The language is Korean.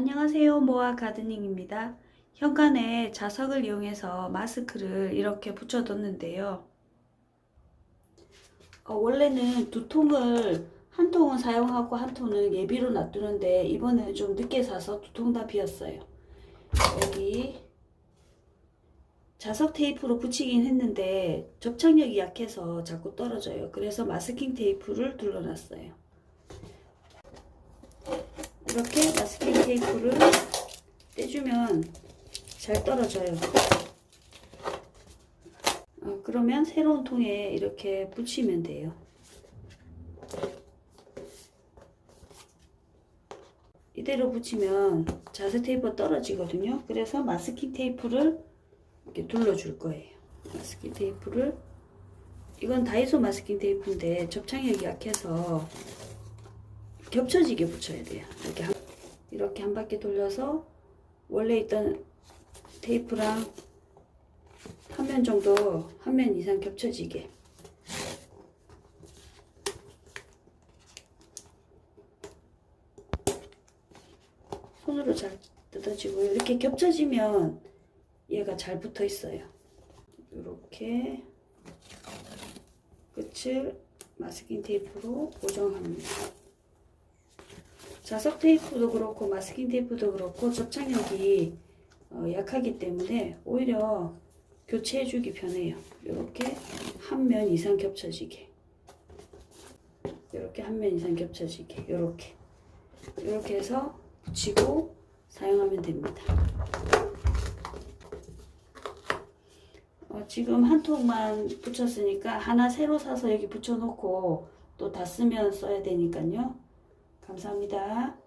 안녕하세요. 모아 가드닝입니다. 현관에 자석을 이용해서 마스크를 이렇게 붙여뒀는데요. 어, 원래는 두 통을 한 통은 사용하고 한 통은 예비로 놔두는데 이번에는 좀 늦게 사서 두 통 다 비었어요. 여기 자석 테이프로 붙이긴 했는데 접착력이 약해서 자꾸 떨어져요. 그래서 마스킹 테이프를 둘러놨어요. 이렇게 마스킹 테이프를 떼주면 잘 떨어져요. 어, 그러면 새로운 통에 이렇게 붙이면 돼요. 이대로 붙이면 자세 테이프가 떨어지거든요. 그래서 마스킹 테이프를 이렇게 둘러줄 거예요. 마스킹 테이프를 이건 다이소 마스킹 테이프인데 접착력이 약해서 겹쳐지게 붙여야 돼요. 이렇게 한, 이렇게 한 바퀴 돌려서 원래 있던 테이프랑 한 면 정도 한 면 이상 겹쳐지게 손으로 잘 뜯어지고 이렇게 겹쳐지면 얘가 잘 붙어 있어요. 이렇게 끝을 마스킹 테이프로 고정합니다. 자석 테이프도 그렇고 마스킹 테이프도 그렇고 접착력이 어, 약하기 때문에 오히려 교체해주기 편해요. 이렇게 한 면 이상 겹쳐지게. 이렇게 한 면 이상 겹쳐지게. 이렇게. 이렇게 해서 붙이고 사용하면 됩니다. 어, 지금 한 통만 붙였으니까 하나 새로 사서 여기 붙여놓고 또 다 쓰면 써야 되니까요. 감사합니다.